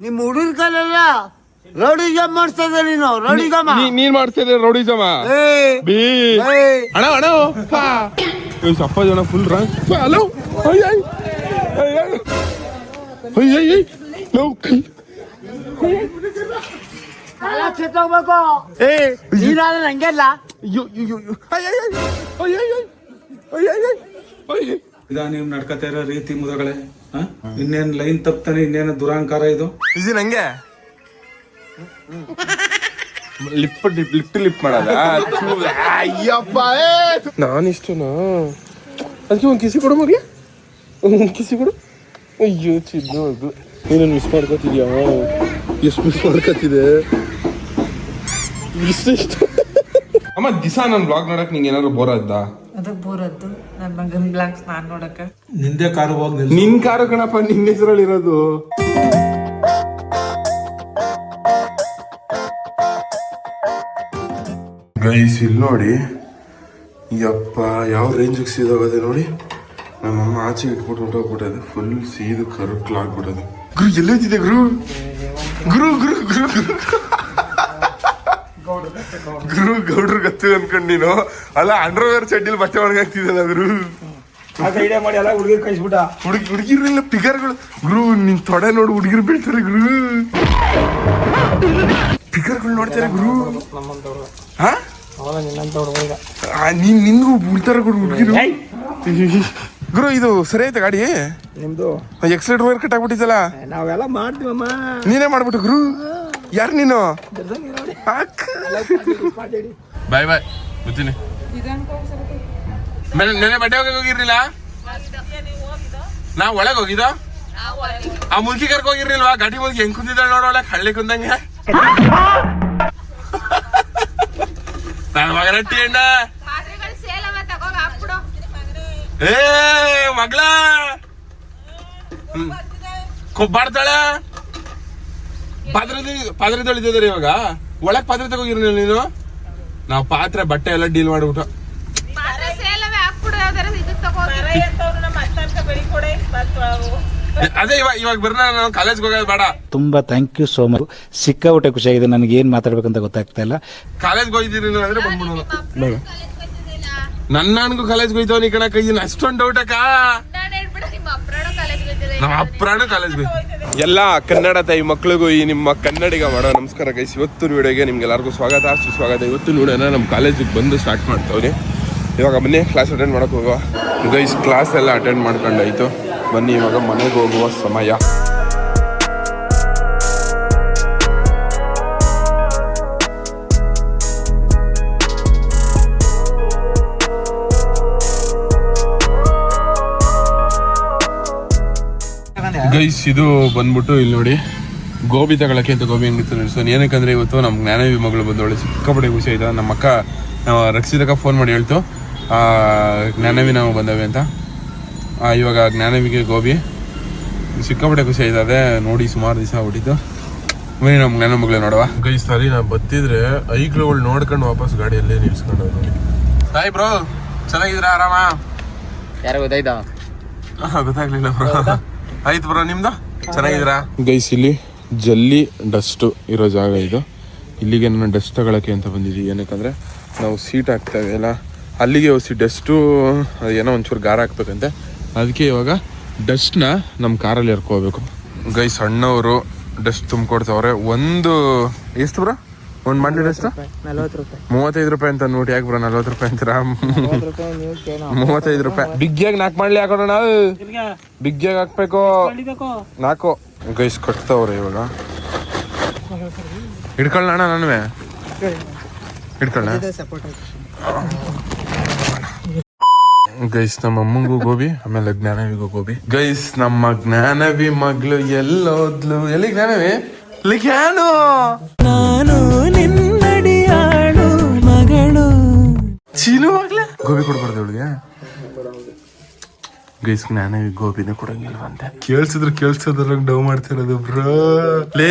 ನಿಮ್ ಹುಡುಗರ ಕಾಲೆಲ್ಲ ರೌಡಿಸಮ್ ಜಾಮ್ ಮಾಡ್ತಾ ಇದ್ದ ನೀನು ರೌಡಿಸಮ. ನೀ- ನೀನ್ ಮಾಡ್ತಿದ್ರೆ ರೌಡಿಸಮ. ಏ ಬಿ. ಏ. ಅಣ್ಣ ಅಣ್ಣ ಪಾ ಏಯ್ ಅಪ್ಪ ಜನ ಫುಲ್ ರಂಗ್ ಹಲೋ ಅಯ್ಯ ಅಯ್ಯ. ಅಯ್ಯ ಅಯ್ಯ. ಲೋ ಕೈ. ಕಾಲ ಕಿತ್ತೋಗ್ಬೇಕು ಏ ನೀನಾದ್ರೆ ಅಯ್ಯ. ಅಯ್ಯ ನೀವು ನಡ್ಕತಾ ಇರೋ ರೀತಿ ಮುದಗಳೇ? ಇನ್ನೇನ್ ಲೈನ್ ತಪ್ತಾನೆ ಇನ್ನೇನು ದುರಾಂಕಾರ ಇದು? ಇದು ನಂಗೆ? ಲಿಪ್ ಲಿಪ್ ಲಿಪ್ ಮಾಡಲ್ಲ? ಅಯ್ಯಪ್ಪ ನಾನಿಷ್ಟನಾ? ಅದಕ್ಕೆ ಒಂದು ಕಿಸಿ ಕೊಡು ಮಗ್ಲಿ. ಒಂದು ಕಿಸಿ ಕೊಡು. ಅಯ್ಯೋ ಚಿದ್ದು ಅದು. ನೀನು ಮಿಸ್ ಮಾಡ್ಕೊತಿದ್ಯಾ? ಎಷ್ಟು ಮಿಸ್ ಮಾಡ್ಕೊತಿದೆ ಇಷ್ಟು ಇಷ್ಟ. ಅಮ್ಮ ದಿಸ ನನ್ನ ಬ್ಲಾಗ್ ನೋಡಕ್ ನಿಂಗೆ ಏನಾದ್ರು ಬೋರ್ ಬೋರದ್ದು ನನ್ನ ಮಗನ್ ಬ್ಲಾಗ್ಸ್ ನಾನ್ ನೋಡಕ ನಿಂದೆ ಕಾರು ಹೋಗಿ. ನಿನ್ ಕಾರು ಕಣಪ್ಪ ನಿನ್ನ ಹೆಸರಲ್ಲಿ ಇರೋದು. ಗೈಸ್ ಇಲ್ಲಿ ನೋಡಿ. ಯಪ್ಪ ಯಾವ ರೇಂಜಿಗೆ ಸೀದೋಗದೆ ನೋಡಿ. ನಮ್ಮಮ್ಮ ಆಚೆ ಇಟ್ಬಿಟ್ಟು ಹೊಂಟೋಗ್ಬಿಟ್ಟದೆ ಫುಲ್ ಸೀದ ಬಿಟ್ಟದು ಗುರು ಎಲ್ಲೈತಿದೆ ಗುರು ಗುರು ಗುರು ಗುರು. ಗುರು ಗೌಡ್ರ ಗತ್ತು ಅನ್ಕೊಂಡು ನೀನು. ಅಲ್ಲ ಅಂಡರ್ವೇರ್ ಚಡ್ಡಿಲ್ ಬಟ್ಟೆ ಒಣಗಾಗ್ತಿದ್ದಲ್ಲ ಗುರು. ಹುಡುಗಿ ಹುಡುಗಿರೆಲ್ಲ ಫಿಗರ್ಗಳು ಗುರು ನಿನ್ ತೊಡೆ ನೋಡಿ ಹುಡುಗಿರು ಬೀಳ್ತಾರೆ ಗುರು. ಫಿಗರ್ಗಳು ನೋಡ್ತಾರೆ ಗುರು. ಹಾ? ಆ, ನೀನ್ ನಿನ್ಗೂ ಬೀಳ್ತಾರೆ ಗುರು ಹುಡುಗಿರು. ಗುರು ಇದು ಸರಿ ಆಯ್ತಾ ಗಾಡಿ? ನಿಮ್ದು? ಎಕ್ಸಲೆಟ್ ವೈರ್ ಕಟ್ ಆಗ್ಬಿಟ್ಟಿದ್ದಲ್ಲ ನಾವೆಲ್ಲ ಮಾಡ್ತೀವಮ್ಮ. ನೀನೇ ಮಾಡ್ಬಿಟ್ಟು ಗುರು. ಯಾರು ನೀನು? ಬಾಯ್ ಬಾಯ್. ಬರ್ತೀನಿ ನೆನೆ ಬಟ್ಟೆ ಹೋಗಕ್ಕೆ ಹೋಗಿರ್ಲಿಲ್ಲ? ನಾ ಒಳಗೆ ಹೋಗಿದ ಆ ಮುಲ್ಕಿ ಕರ್ಕ ಹೋಗಿರ್ಲಿಲ್ವಾ? ಗಾಡಿ ಮುಲ್ಕಿ ಹೆಂಗ್ ಕುಂತಿದ್ದಾಳೆ ನೋಡೋಳ ಹಳ್ಳಿ ಕುಂದಂಗೆ. ನನ್ನ ಮಗನ ಟಿ ಅಣ್ಣ. ಏ, ಮಗ್ಳ. ಕೊಬ್ಬಾಡ್ತಾಳೆ? ಪಾತ್ರೆ ಪಾತ್ರೆ ತೊಳಿತಿದ್ದಾರೆ ಇವಾಗ? ಒಳಗ್ ಪಾತ್ರೆ ತಗೋಗಿರ್ಲಿಲ್ಲ ನೀನು? ನಾವು ಪಾತ್ರೆ ಬಟ್ಟೆ ಎಲ್ಲ ಡೀಲ್ ಮಾಡ್ಬಿಟ್ಟು. ಅದೇ ಇವಾಗ ಇವಾಗ ಬರ್ನ ನಾನು ಕಾಲೇಜ್ಗೆ ಹೋಗೋದು ಬೇಡ. ತುಂಬಾ ಥ್ಯಾಂಕ್ ಯು ಸೋ ಮಚ್ ಸಿಕ್ಕಾಪಟ್ಟೆ ಖುಷಿಯಾಗಿದೆ. ನನಗೆ ಏನ್ ಮಾತಾಡ್ಬೇಕಂತ ಗೊತ್ತಾಗ್ತಾ ಇಲ್ಲ. ಕಾಲೇಜ್ಗೆ ಹೋಗಿದ್ದೀನಿ ನೀನು ಅಂದ್ರೆ ಬಂದ್ಬಿಡೋದು. ನನ್ನ ನನಗೂ ಕಾಲೇಜ್ಗೆ ಹೋಯ್ತವ ನೀ ಕಣ ಕೈ ಅಷ್ಟೊಂದು ಡೌಟ್ ಅಕ್ಕ ನಾನು ಹೇಳ್ಬಿಡ ನಿಮ್ಮ ಅಪ್ರಾಣ ಕಾಲೇಜ್ ಗೊತ್ತಿದೆ ನಮ್ಮ ಅಪ್ರಾಣ ಕಾಲೇಜ್ ಎಲ್ಲ ಕನ್ನಡ ತಾಯಿ ಮಕ್ಳಿಗೂ ಈ ನಿಮ್ಮ ಕನ್ನಡಿಗ ಮಾಡೋ. ನಮಸ್ಕಾರ ಗೈಸ್. ಇವತ್ತು ವಿಡಿಯೋಗೆ ನಿಮ್ಗೆಲ್ಲರಿಗೂ ಸ್ವಾಗತ. ಸುಸ್ವಾಗತ. ಇವತ್ತು ನೋಡೋಣ ನಮ್ಮ ಕಾಲೇಜಿಗೆ ಬಂದು ಸ್ಟಾರ್ಟ್ ಮಾಡ್ತಾವ್ರಿ. ಇವಾಗ ಬನ್ನಿ ಕ್ಲಾಸ್ ಅಟೆಂಡ್ ಮಾಡೋಕೆ ಹೋಗುವ. ಗೈಸ್ ಕ್ಲಾಸ್ ಎಲ್ಲ ಅಟೆಂಡ್ ಮಾಡ್ಕೊಂಡಾಯ್ತು. ಬನ್ನಿ, ಇವಾಗ ಮನೆಗೆ ಹೋಗುವ ಸಮಯ. ಗೈಸ್ ಇದು ಬಂದ್ಬಿಟ್ಟು ಇಲ್ಲಿ ನೋಡಿ ಗೋಬಿ ತಗೊಳಕ್ಕೆ ಅಂತ ಗೋಬಿ ಅಂಗಡಿ ನಿಲ್ಸೋನು ಏನಕ್ಕಂದ್ರೆ ಇವತ್ತು ನಮ್ಮ ಜ್ಞಾನವಿ ಮಗಳು ಬಂದವಳೆ ಸಿಕ್ಕಾಪಟ್ಟೆ ಖುಷಿ ಆಯ್ತು? ನಮ್ಮ ಅಕ್ಕ ರಕ್ಷಿತಕ್ಕ ಫೋನ್ ಮಾಡಿ ಹೇಳ್ತು. ಆ, ಜ್ಞಾನವಿ ನಾವು ಬಂದವೆ ಅಂತ. ಆ, ಇವಾಗ ಜ್ಞಾನವಿಗೆ ಗೋಬಿ. ಸಿಕ್ಕಾಪಟ್ಟೆ ಖುಷಿ ಆಯ್ತದೆ ನೋಡಿ ಸುಮಾರು ದಿವಸ ಆಗ್ಬಿಟ್ಟಿತ್ತು. ಬನ್ನಿ ನಮ್ಮ ಜ್ಞಾನ ಮಗಳು ನೋಡುವ ಗೈ ಸರಿ ನಾ ಬತ್ತಿದ್ರೆ ಐಕ್ಳುಗಳು ನೋಡ್ಕೊಂಡು ವಾಪಸ್ ಗಾಡಿಯಲ್ಲೇ ನಿಲ್ಸ್ಕೊಂಡು ನೋಡಿ ಹಾಯ್ ಬ್ರೋ ಚೆನ್ನಾಗಿದ್ರ ಆರಾಮ? ಯಾರು ಗೊತ್ತಾಯ್ತಾ? ಗೊತ್ತಾಗ್ಲಿಲ್ಲ ಬ್ರೋ. ಆಯ್ತು ಬ್ರೋ ನಿಮ್ದು? ಚೆನ್ನಾಗಿದ್ದೀರಾ? ಗೈಸ್ ಇಲ್ಲಿ ಜಲ್ಲಿ ಡಸ್ಟ್ ಇರೋ ಜಾಗ ಇದು. ಇಲ್ಲಿಗೆ ನಾನು ಡಸ್ಟ್ ತಗೊಳಕ್ಕೆ ಅಂತ ಬಂದಿದ್ದೀವಿ. ಏನಕ್ಕಂದರೆ ನಾವು ಸೀಟ್ ಹಾಕ್ತೇವೆ ಅಲ್ಲ? ಅಲ್ಲಿಗೆ ಹೊಸಿ ಡಸ್ಟು ಏನೋ ಒಂಚೂರು ಗಾರ ಹಾಕ್ಬೇಕಂತೆ. ಅದಕ್ಕೆ ಇವಾಗ ಡಸ್ಟ್ನ ನಮ್ಮ ಕಾರಲ್ಲಿ ಎರ್ಕೋಬೇಕು. ಗೈಸ್ ಸಣ್ಣವರು ಡಸ್ಟ್ ತುಂಬಿಕೊಡ್ತವ್ರೆ. ಒಂದು ಎಷ್ಟು ಬ್ರೋ? ಒಂದು ಮಾಡ್ಲಿ ಎಷ್ಟು ನಲ್ವತ್ತು ರೂಪಾಯಿ ಮೂವತ್ತೈದು ರೂಪಾಯಿ ಅಂತ ನೋಡಿ ಯಾಕೆ ಬ್ರೋ ನಲ್ವತ್ತು ರೂಪಾಯಿ ಅಂತೀರಾ? ನೀವು ಮೂವತ್ತೈದು ರೂಪಾಯಿ. ಬಿಗ್ಗಿಯಾಗಿ ನಾಲ್ಕು ಮಾಡ್ಲಿ ಹಾಕೋಣ ಬಿಗ್ಗಿಯಾಗಿ ಹಾಕ್ಬೇಕು. ನಾಲ್ಕು. ಗೈಸ್ ಕಟ್ತವ್ರೆ ಇವಾಗ. ಹಿಡ್ಕೊಳ್ಳೋಣ ನನ್ವೆ? ಹಿಡ್ಕೊಳ್ಳ ಗೈಸ್ ನಮ್ಮ ಅಮ್ಮಂಗೂ ಗೋಬಿ ಆಮೇಲೆ ಜ್ಞಾನವಿಗೂ ಗೋಬಿ. ಗೈಸ್ ನಮ್ಮ ಜ್ಞಾನವಿ ಮಗಳು ಎಲ್ಲೋದ್ಲು. ಎಲ್ಲಿ ಜ್ಞಾನವಿ? ಲಿಖ್ಯಾನು! ನಾನು ನಿನ್ನಡಿಯಾಳು ಮಗಳು. ಚೀನು ಮಗ್ಲ ಗೋಬಿ ಕೊಡ್ಬಾರ್ದು ಅವಳಿಗೆ. ಗೈಸ್ ಜ್ಞಾನವಿ ಗೋಬಿನ ಕೊಡಂಗಿಲ್ವಂತೆ ಕೇಳ್ಸಿದ್ರು ಕೇಳ್ಸೋದ್ರಂಗ್ ಡವ್ ಮಾಡ್ತಿರೋದು ಬ್ರೋ. ಲೇ,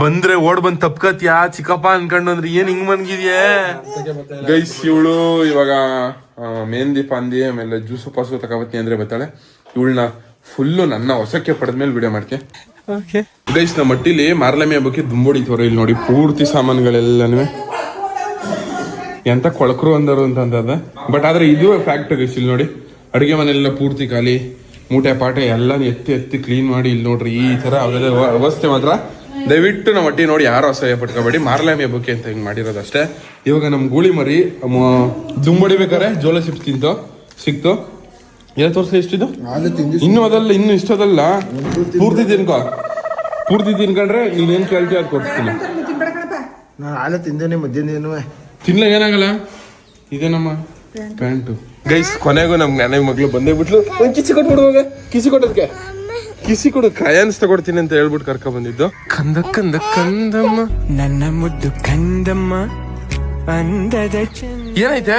ಬಂದ್ರೆ ಓಡ್ ಬಂದ್ ತಪ್ಕತ್ಯಾ ಚಿಕ್ಕಪ್ಪ ಅನ್ಕೊಂಡು ಅಂದ್ರೆ ಏನ್ ಹಿಂಗ್ ಮನ್ಗಿದ್ಯೆ? ಗೈಸ್, ಇವಳು ಇವಾಗ ಮೆಹಂದಿ ಪಾಂದಿ ಆಮೇಲೆ ಜ್ಯೂಸು ಪಾಸು ತಗೋಬತ್ತಿ ಅಂದ್ರೆ ಬರ್ತಾಳೆ ಇವಳನ್ನ ಫುಲ್ಲು ನನ್ನ ಹೊಸಕ್ಕೆ ಪಡೆದ್ಮೇಲೆ ವಿಡಿಯೋ ಮಾಡ್ತೀನಿ ಗೈಸ್ ನಮ್ಮ ಮಟ್ಟಿಲಿ ಮಾರ್ಲಮಿ ಹಬ್ಬಕ್ಕೆ ದುಂಬೋಡಿ ತೋರ ಇಲ್ಲಿ ನೋಡಿ ಪೂರ್ತಿ ಸಾಮಾನುಗಳೆಲ್ಲನೂ. ಎಂತ ಕೊಳಕರು ಅಂದರು ಅಂತಂದ ಬಟ್ ಆದ್ರೆ ಇದು ಫ್ಯಾಕ್ಟ್ ಗೈಸ್ ಇಲ್ಲಿ ನೋಡಿ ಅಡುಗೆ ಮನೆಯೆಲ್ಲ ಪೂರ್ತಿ ಖಾಲಿ ಮೂಟೆ ಪಾಟೆ ಎಲ್ಲ ಎತ್ತಿ ಎತ್ತಿ ಕ್ಲೀನ್ ಮಾಡಿ ಇಲ್ಲಿ ನೋಡ್ರಿ ಈ ತರ ಅವೆಲ್ಲ ವ್ಯ- ವ್ಯವಸ್ಥೆ ಮಾತ್ರ. ದಯವಿಟ್ಟು ನಮ್ಮ ಮಟ್ಟಿ ನೋಡಿ ಯಾರು ಅಸಹ್ಯ ಪಟ್ಕೋಬೇಡಿ. ಮಾರ್ಲಾಮಿ ಹಬ್ಬಕ್ಕೆ ಅಂತ ಹಿಂಗೆ ಮಾಡಿರೋದು ಅಷ್ಟೇ. ಇವಾಗ ನಮ್ಮ ಗೂಳಿ ಮರಿ ಮ- ದುಂಬಡಿ ಬೇಕಾರೆ ಜೋಳ ಚಿಪ್ಸ್ ತಿಂತು ಸಿಕ್ತು. ಏನ್ ತೋರ್ಸ ಎಷ್ಟಿದು ಇನ್ನು ಅದಲ್ಲ ಇನ್ನು ಇಷ್ಟದಲ್ಲ. ಪೂರ್ತಿ ತಿನ್ಕೋ. ಪೂರ್ತಿ ತಿನ್ಕೊಂಡ್ರೆ ಏನ್ ಕೇಳ್ತೀಯ ಅದು ಕೊಡ್ತೀನಿ ನಾನು ಹಾಲು ತಿಂದೇನೆ ಮಧ್ಯಾಹ್ನ ತಿನ್ಲ ಏನಾಗಲ್ಲ? ಇದೇನಮ್ಮ ಪ್ಯಾಂಟು. ಗೈಸ್ ಕೊನೆಗೂ ನಮ್ಗೆ ನನಗೆ ಮಗಳು ಬಂದೇ ಬಿಟ್ಲು. ಒಂದು ಕಿಸಿ ಕೊಟ್ಬಿಡು ಹೋಗ ಕಿಸಿ ಕೊಡೋದಕ್ಕೆ ಕಿಸಿ ಕೊಡು. ಕ್ರಯಾನ್ಸ್ ತಗೊಡ್ತೀನಿ ಅಂತ ಹೇಳ್ಬಿಟ್ಟು ಕರ್ಕ ಬಂದಿದ್ದು. ಕಂದ ಕಂದ ಕಂದಮ್ಮ. ನನ್ನ ಮುದ್ದು ಕಂದಮ್ಮ. ಅಂದದ ಏನಾಯ್ತಾ? ಏನೈತೆ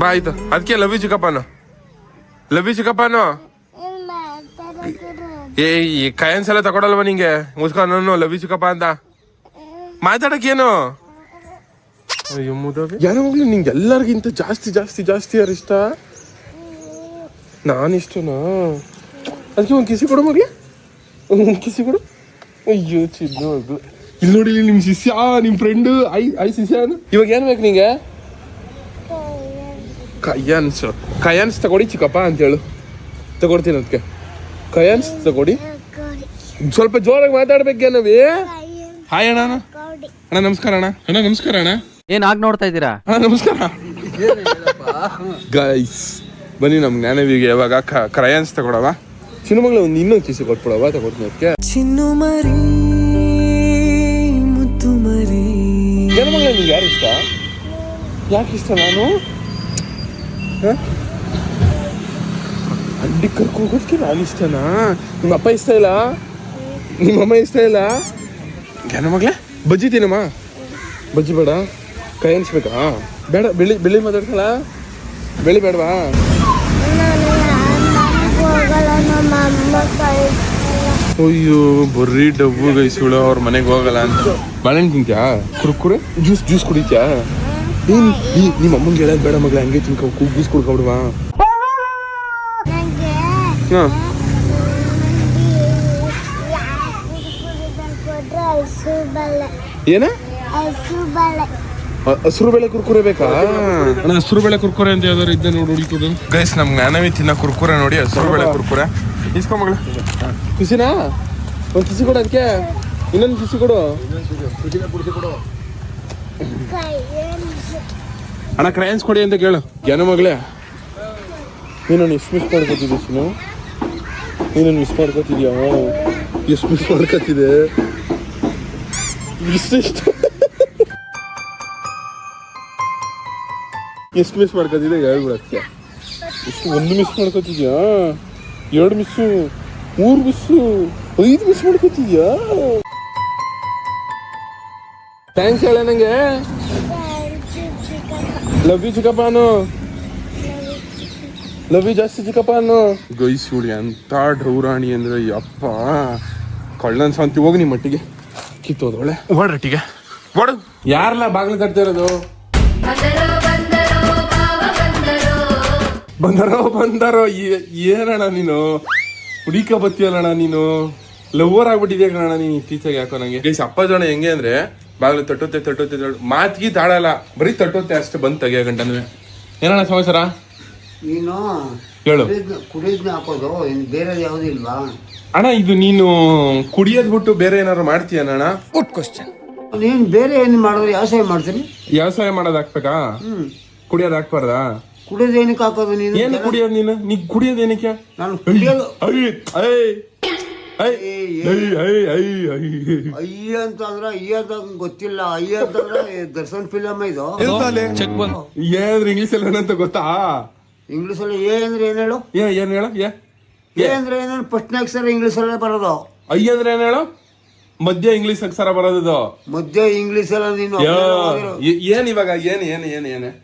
ಬಾ ಆಯ್ತು ಅದಕ್ಕೆ ಲವ್ ಯು ಚಿಕ್ಕಪ್ಪನು. ಲವ್ ಯು ಚಿಕ್ಕಪ್ಪನು ಏ ಈ ತಗೊಳಲ್ವ ನಿಂಗೆ? ಮುಸ್ಕೊಂಡು ಲವ್ ಯು ಚಿಕ್ಕಪ್ಪ ಅಂತ. ಮಾತಾಡಕ್ಕೇನು? ಅಯ್ಯೋ ಯಾರು ಹೋಗ್ಲಿ ನಿಂಗೆ ಎಲ್ಲರಿಗಿಂತ ಜಾಸ್ತಿ ಜಾಸ್ತಿ ಜಾಸ್ತಿ ಯಾರು ಇಷ್ಟ? ನಾನು ಇಷ್ಟನಾ? ಅದಕ್ಕೆ ಒಂದು ಕಿಸಿ ಕೊಡು ಮಗ್ಲಿ. ಒಂದು ಕಿಸಿ ಕೊಡು. ಅಯ್ಯೋ ಚಿದ್ದು ಅದು ಇಲ್ಲಿ ನೋಡಿ ಇಲ್ಲಿ ನಿಮ್ ಶಿಷ್ಯ ನಿಮ್ಮ ಫ್ರೆಂಡ್ ಐ ಐ ಶಿಷ್ಯ. ಇವಾಗ ಏನು ಬೇಕು ನಿಂಗೆ? ಕಯ್ಯನ್ಸ್ ಕಯನ್ಸ್ ತಗೊಡಿ ಚಿಕ್ಕಪ್ಪ ಅಂತೇಳು. ತಗೊಡ್ತೀನಿ ಅದಕ್ಕೆ. ಕಯನ್ಸ್ ತಗೊಡಿ ಸ್ವಲ್ಪ ಜೋರಾಗಿ ಮಾತಾಡ್ಬೇಕೇನವಿ ಹಾಯ್ ಅಣ್ಣ. ಅಣ್ಣ ನಮಸ್ಕಾರ ಅಣ್ಣ. ಅಣ್ಣ ನಮಸ್ಕಾರ ಅಣ್ಣ. ಏನ್ ಆಗ್ ನೋಡ್ತಾ ಇದ್ದೀರಾ? ಅಣ್ಣ ನಮಸ್ಕಾರ. ಗೈಸ್ ಬನ್ನಿ ನಮ್ ಜ್ಞಾನವಿಗೆ ಯಾವಾಗ ಕ್ರಯಾನ್ಸ್ ತಗೊಳವ. ಚಿನ್ನಮಗಳ ಒಂದು ಇನ್ನೊಂದು ಚೀಸಿ ಕೊಟ್ಬಿಡವ ತಗೊಡ್ತೀನಿ ಅದಕ್ಕೆ. ಚಿನ್ನು ಮರಿ ಮುತ್ತು ಮರಿ ಜನಮಗಳ ನಿಮ್ಗೆ ಯಾರು ಇಷ್ಟ ಯಾಕೆ ಇಷ್ಟ ನಾನು? ಅಲ್ಲಿ ಕರ್ಕೋಗೋದಕ್ಕೆ ನಾನು ಇಷ್ಟನಾ? ನಿಮ್ಮ ಅಪ್ಪ ಇಷ್ಟ ಇಲ್ಲ? ನಿಮ್ಮ ಅಮ್ಮ ಇಷ್ಟ ಇಲ್ಲ? ಜನಮಗಳೇ ಬಜ್ಜಿ ತಿನ್ನಮ್ಮ. ಬಜ್ಜಿ ಬೇಡ. ಕೈ ಅನ್ಸ್ಬೇಕಾ ಬೇಡ ಬೆಳಿ ಬೆಳಿ ಮಾತಾಡ್ಸಲ್ಲ ಬೆಳಿ ಬೇಡವಾ? ಅಯ್ಯೋ ಬರ್ರಿ ಡಬ್ಬು ಗೈಸುಳು ಅವ್ರ ಮನೆಗೆ ಹೋಗಲ್ಲ ಅಂತ. ಬಾಳೆಹಣ್ಣು ತಿಂತ್ಯಾ? ಕುರ್ಕುರೆ? ಜ್ಯೂಸ್ ಜ್ಯೂಸ್ ಕುಡಿತ್ಯಾ? ಏನ್ ಈ- ನಿಮ್ಮ ಅಮ್ಮಂಗೆ ಹೇಳೋದು ಬೇಡ ಮಗಳ ಹಂಗೆ ತಿನ್ಕೊ ಕೂಗಿಸ್ ಕುಡ್ಕೊಬಿಡುವಾ. ಹಾ. ಏನ? ಹಸಿರು ಬೇಳೆ. ಕುರ್ಕುರೆ ಬೇಕಾ? ಅಣ್ಣ ಹಸ್ರು ಬೇಳೆ ಕುರ್ಕುರೆ ಅಂತ ಯಾವ್ದಾರು ಇದ್ದ ನೋಡಿ ಹುಡುಕೋದು ಗೈಸ್ ನಮ್ ಜ್ಞಾನವಿ ತಿನ್ನ ಕುರ್ಕುರೆ ನೋಡಿ ಹಸ್ರು ಬೇಳೆ ಕುರ್ಕುರೆ. ಇಸ್ಕೊ ಮಗಳು. ಖುಷಿನಾ? ಒಂದ್ ಖುಷಿ ಕೊಡು ಅದಕ್ಕೆ ಇನ್ನೊಂದು ಖುಷಿ ಕೊಡು. ಅಣ್ಣ ಕ್ರಯನ್ಸ್ ಕೊಡಿ ಅಂತ ಕೇಳು. ಜನ ಮಗಳೇ, ನೀನು ಎಷ್ಟು ಮಿಸ್ ಮಾಡ್ಕೋತಿದ್ದೆ ನೀನು ಮಿಸ್ ಮಾಡ್ಕೋತಿದ್ಯಾ? ಎಷ್ಟು ಮಿಸ್ ಮಾಡ್ಕೋತಿದೆ ಇಷ್ಟ ಎಷ್ಟು ಮಿಸ್ ಮಾಡ್ಕೋತಿದ್ದೆ ಹೇಳ್ಬಿಡತ್ತೆ ಎಷ್ಟು ಒಂದು ಮಿಸ್ ಮಾಡ್ಕೋತಿದ್ಯಾ? ಎರಡು ಮಿಸ್ಸು ಮೂರು ಮಿಸ್ಸು ಐದು ಮಿಸ್ ಮಾಡ್ಕೋತಿದ್ಯಾ? ಥ್ಯಾಂಕ್ಸ್ ಹೇಳ ನಂಗೆ. ಲವ್ ಯು ಚಿಕ್ಕಪ್ಪನು ಲವ್ ಯು ಜಾಸ್ತಿ ಚಿಕ್ಕಪ್ಪನು ಗೈಸುಳಿ ಅಂತ ಢೌರಾಣಿ ಅಂದ್ರೆ ಯಪ್ಪ. ಕಳ್ಳನ್ ಶಾಂತಿ ಹೋಗಿ ನಿಮ್ಮ ಮಟ್ಟಿಗೆ. ಕಿತ್ತೋದೊಳೆ ಓಡ್ರಟ್ಟಿಗೆ ಓಡು ಯಾರಲ್ಲ ಬಾಗಿಲು ತರ್ತಿರೋದು ಇರೋದು? ಬಂದರೋ ಬಂದರೋ ಏ- ಏನಣ್ಣ ನೀನು? ಹುಡಿಕ ಬತ್ತಿಯಲ್ಲಣ್ಣ ನೀನು? ಲವರ್ ಆಗ್ಬಿಟ್ಟಿದ್ಯಾ ಕಣ ನೀನು ಇತ್ತೀಚೆಗೆ ಯಾಕೋ ನಂಗೆ? ಗೈಸ್ ಅಪ್ಪ ಜನ ಹೆಂಗೆ ಅಂದ್ರೆ ಬಾಗಿಲು ತಟ್ಟುತ್ತೆ ತಟ್ಟುತ್ತೆ ತಟ್ಟು ಮಾತಿಗೆ ತಾಳಲ್ಲ ಬರೀ ತಟ್ಟುತ್ತೆ ಅಷ್ಟೇ ಬಂದ್ ತೆಗಿಯ ಗಂಟನ್ವೆ ಏನಣ್ಣ ಸಮಾಚಾರ? ನೀನು ಹೇಳು. ಕುಡಿಯೋದನ್ನ ಹಾಕೋದು ಇನ್ ಬೇರೆ ಯಾವುದು ಇಲ್ವಾ? ಅಣ್ಣ ಇದು ನೀನು ಕುಡಿಯೋದ್ ಬಿಟ್ಟು ಬೇರೆ ಏನಾದ್ರು ಕ್ವಶನ್ ನೀನ್ ಬೇರೆ ಏನು ಮಾಡಿದ್ರೆ ವ್ಯವಸಾಯ ಮಾಡ್ತೀನಿ ವ್ಯವಸಾಯ ಮಾಡೋದ್ ಹಾಕ್ಬೇಕಾ? ಕುಡಿಯೋದ್ ಹಾಕ್ಬಾರ್ದಾ? ಕುಡಿಯೋದು ಏನಕ್ಕೆ ಹಾಕೋದು ನೀನು? ಏನು ಕುಡಿಯೋದ್ ನೀನು? ನೀ ಕುಡಿಯೋದ್ ಏನಕ್ಕೆ? ನಾನು ಕುಡಿಯೋದು. ಅಯ್ಯ ಅಂತ ಅಂದ್ರೆ ಅಯ್ಯ ಅಂತ ಗೊತ್ತಿಲ್ಲ. ಅಯ್ಯ ಅಂತಂದ್ರೆ ದರ್ಶನ್ ಫಿಲಮ್ ಇದು. ಏನ್ರಿ ಇಂಗ್ಲಿಷ್ ಅಲ್ಲಿ ಏನಂತ ಗೊತ್ತಾ? ಇಂಗ್ಲಿಷ್ ಅಲ್ಲಿ ಏ ಅಂದ್ರೆ ಏನ್ ಹೇಳು? ಏ ಏನ್ ಹೇಳ? ಏ. ಏ ಅಂದ್ರೆ ಏನೇನು ಫಸ್ಟ್ನ ಅಕ್ಷರ ಇಂಗ್ಲಿಷ್ ಅಲ್ಲೇ ಬರೋದು. ಅಯ್ಯ ಅಂದ್ರೆ ಏನ್ ಹೇಳು? ಮಧ್ಯ ಇಂಗ್ಲಿಷ್ ಅಕ್ಷರ ಬರೋದು ಮಧ್ಯ ಇಂಗ್ಲಿಷ್ ಎಲ್ಲ ನೀನು. ಏನು ಇವಾಗ? ಏನ್ ಏನ್ ಏನ್ ಏನ್ ಏನ್?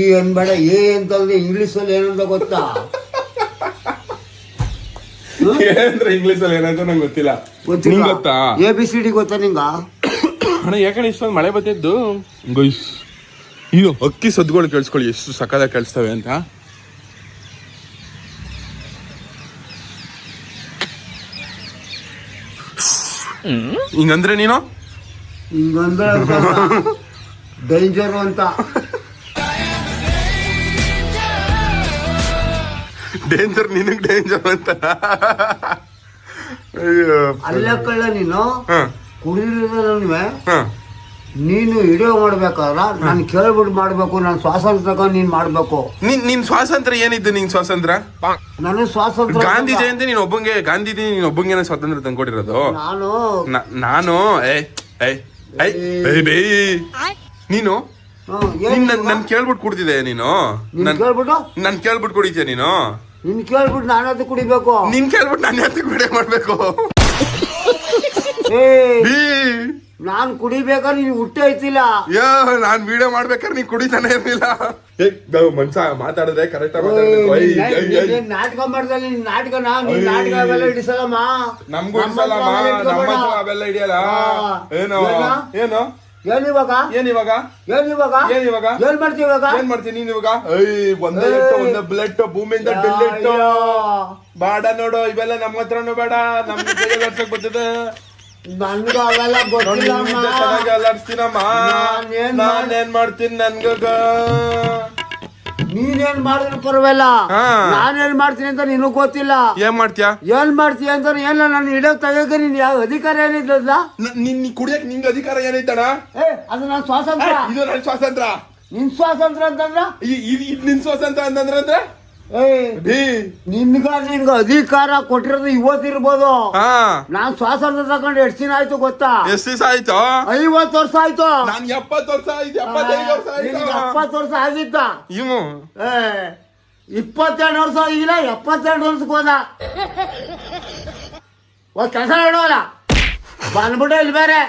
ಏ ಅನ್ಬೇಡ ಏ ಅಂತಂದ್ರೆ ಇಂಗ್ಲಿಷ್ ಅಲ್ಲಿ ಏನಂತ ಗೊತ್ತಾ? ಏನ್ರಿ ಇಂಗ್ಲಿಷ್ ಅಲ್ಲಿ ಏನಂತ ನಂಗೆ ಗೊತ್ತಿಲ್ಲ. ಗೊತ್ತಿಲ್ಲ. ನಿಂಗ್ ಗೊತ್ತಾ? ಎ ಬಿ ಸಿ ಡಿ ಗೊತ್ತಾ ನಿಂಗ? ಅಣ್ಣ ಯಾಕಂದ್ರೆ ಇಷ್ಟೊಂದು ಮಳೆ ಬತ್ತಿದ್ದು ಗೈಸ್ ಇದು ಅಕ್ಕಿ ಸದ್ಗಳು ಕೇಳಿಸ್ಕೊಳ್ಳಿ ಎಷ್ಟು ಸಕದ ಕೇಳಿಸ್ತವೆ ಅಂತ. ಹಿಂಗಂದ್ರೆ ನೀನು? ಹಿಂಗಂದ್ರೆ ಡೇಂಜರು ಅಂತ. ಡೇಂಜರ್ ನಿನಗ್ ಡೇಂಜರ್ ಅಂತ. ಅಯ್ಯೋ. ಅಲ್ಲ ಕಳ್ಳ ನೀನು ಹ, ಕುಡಿದ್ರೆ ಹ. ನೀನು ವಿಡಿಯೋ ಮಾಡ್ಬೇಕಾದ್ರ ನಾನು ಕೇಳ್ಬಿಟ್ಟು ಮಾಡ್ಬೇಕು ನಾನು ಸ್ವಾತಂತ್ರ್ಯ ತಗೊಂಡು ನೀನ್ ಮಾಡ್ಬೇಕು. ನಿನ್ ನಿನ್ ಸ್ವಾತಂತ್ರ್ಯ ಏನಿದ್ದು ನಿನ್ ಸ್ವಾತಂತ್ರ್ಯ? ನನಗೆ ಸ್ವಾತಂತ್ರ್ಯ ಗಾಂಧಿ. ಜಯಂತಿ ನೀನ್ ಒಬ್ಬಂಗೆ ಗಾಂಧೀಜಿ ನೀನ್ ಒಬ್ಬಂಗೆ ಸ್ವಾತಂತ್ರ್ಯ ತಂದ್ಕೊಟ್ಟಿರೋದು. ನಾನು ನ- ನಾನು ಏ ಏ ಏಯ್, ಏಯ್, ಬೇ. ನೀನು? ಏನ್ ನೀನ್? ನನ್ ಕೇಳ್ಬಿಟ್ಟು ಕುಡ್ತಿದ್ದೆ ನೀನು. ನೀನ್ ನನ್ ಕೇಳ್ಬಿಟ್ಟು? ನನ್ ಕೇಳ್ಬಿಟ್ಟು ಕುಡಿತೀಯ ನೀನು. ನಿನ್ ಕೇಳ್ಬಿಟ್ಟು ನಾನದು ಕುಡಿಬೇಕು? ನಿನ್ ಕೇಳ್ಬಿಟ್ಟು ನಾನು ಯಾತಕ್ ವಿಡಿಯೋ ಮಾಡ್ಬೇಕು? ಏ ಬೀ. ನಾನ್ ಕುಡಿಬೇಕಾದ್ರೆ ನೀನ್ ಹುಟ್ಟೆ ಐತಿಲ್ಲ. ಯೋ ನಾನ್ ವಿಡಿಯೋ ಮಾಡ್ಬೇಕಾದ್ರೆ ನೀನ್ ಕುಡಿತಾನೆ ಇರ್ಲಿಲ್ಲ. ಏ, ನಾವು ಮನ್ಸ ಮಾತಾಡಿದ್ರೆ ಕರೆಕ್ಟ್ ಆಗಿ ನಾಟಕ ಮಾಡ್ದಲ್ಲಿ ನೀನ್ ನಾಟಕ ನಾ ನೀನ್ ನಾಟಕ ಅವೆಲ್ಲ ಹಿಡಿಸಲಮ್ಮ ನಮ್ಗೂ ಹತ್ರ ನಮ್ಮ ಹತ್ರ ಅವೆಲ್ಲ ಹಿಡಿಯಲ್ಲ. ಏನೋ ಏನು? ಏನ? ಏನು ಇವಾಗ ಏನ್ ಇವಾಗ ಏನ್ ಇವಾಗ ಏನ್ ಇವಾಗ? ಏನ್ ಮಾಡ್ತೀವಿ ಇವಾಗ ಏನ್ ಮಾಡ್ತೀನಿ ನೀನ್ ಇವಾಗ? ಐ ಒಂದೇ ಲೆಟ್ಟು ಒಂದೇ ಬ್ಲಡ್ ಭೂಮಿಯಿಂದ ಡೆಲ್ಲಿಟ್ಟು ಬೇಡ ನೋಡು ಇವೆಲ್ಲ ನಮ್ಮ ಹತ್ರನು ಬೇಡ. ನಮ್ ಕೈಯಲ್ಲಿ ಬರ್ತದೆ. ನನ್ಗೂ ಅವೆಲ್ಲ ಗೊತ್ತಿಲ್ಲ ನಿಮ್ಮಿಂದ ಚೆನ್ನಾಗಿ ಅಲ್ಲಾಡ್ಸ್ತೀನಮ್ಮ. ನಾನ್ ಏನ್ ಮಾಡ್- ನಾನ್ ಏನ್ ಮಾಡ್ತೀನಿ ನನ್ಗ ನೀನೇನ್ ಮಾಡಿದ್ರು ಪರವಾಗಿಲ್ಲ. ಹಾ. ನಾನೇನ್ ಮಾಡ್ತೀನಿ ಅಂತ ನಿನಗ್ ಗೊತ್ತಿಲ್ಲ. ಏನ್ ಮಾಡ್ತೀಯ? ಏನ್ ಮಾಡ್ತೀಯ ಅಂತ ಏನ ನಾನು ಇಡೋ ತಗೋಕೆ ನೀನ್ ಯಾವ ಅಧಿಕಾರ ಏನಿದ್ದ ನ- ನಿನ್ ಕುಡಿಯಕ್ ನಿಂಗ್ ಅಧಿಕಾರ ಏನೈತಣ ಏ ಅದು ನನ್ನ ಸ್ವಾತಂತ್ರ್ಯ. ಇದು ನನ್ ಸ್ವಾತಂತ್ರ್ಯ. ನಿನ್ ಸ್ವಾತಂತ್ರ್ಯ ಅಂತಂದ್ರ? ಇದು ಇದ್ ಇದ್ ನಿನ್ ಸ್ವಾತಂತ್ರ್ಯ ಅಂತಂದ್ರೆ? ಅಂದ್ರೆ ಏ ನಿನ್ಗ ನಿನ್ಗ ಅಧಿಕಾರ ಕೊಟ್ಟಿರೋದು ಇವತ್ತಿರ್ಬೋದು. ಇರ್ಬೋದು ನಾನ್ ಸ್ವಾತಂತ್ರ್ಯ ತಗೊಂಡು ಎಷ್ಟ್ ದಿನ ಆಯ್ತು ಗೊತ್ತಾ? ಎಷ್ಟ್ ದಿವಸ ಆಯ್ತು? ಐವತ್ತು ವರ್ಷ ಆಯ್ತು. ನಾನ್ ಎಪ್ಪತ್ತು ವರ್ಷ ಆಯ್ತು ಎಪ್ಪತ್ತು ವರ್ಷ ಆಗಿತ್ತ ಇವು ಇಪ್ಪತ್ತೆರಡು ವರ್ಷ ಆಗಿಲ್ಲ ಎಪ್ಪತ್ತೆರಡು ವರ್ಷಕ್ಕೆ ಹೋದ. ಒಂದ್ ಕೆಲಸ ಹೇಳೋಲ್ಲ ಬಂದ್ಬಿಟ್ಟು ಇಲ್ಲಿ ಬೇರೆ.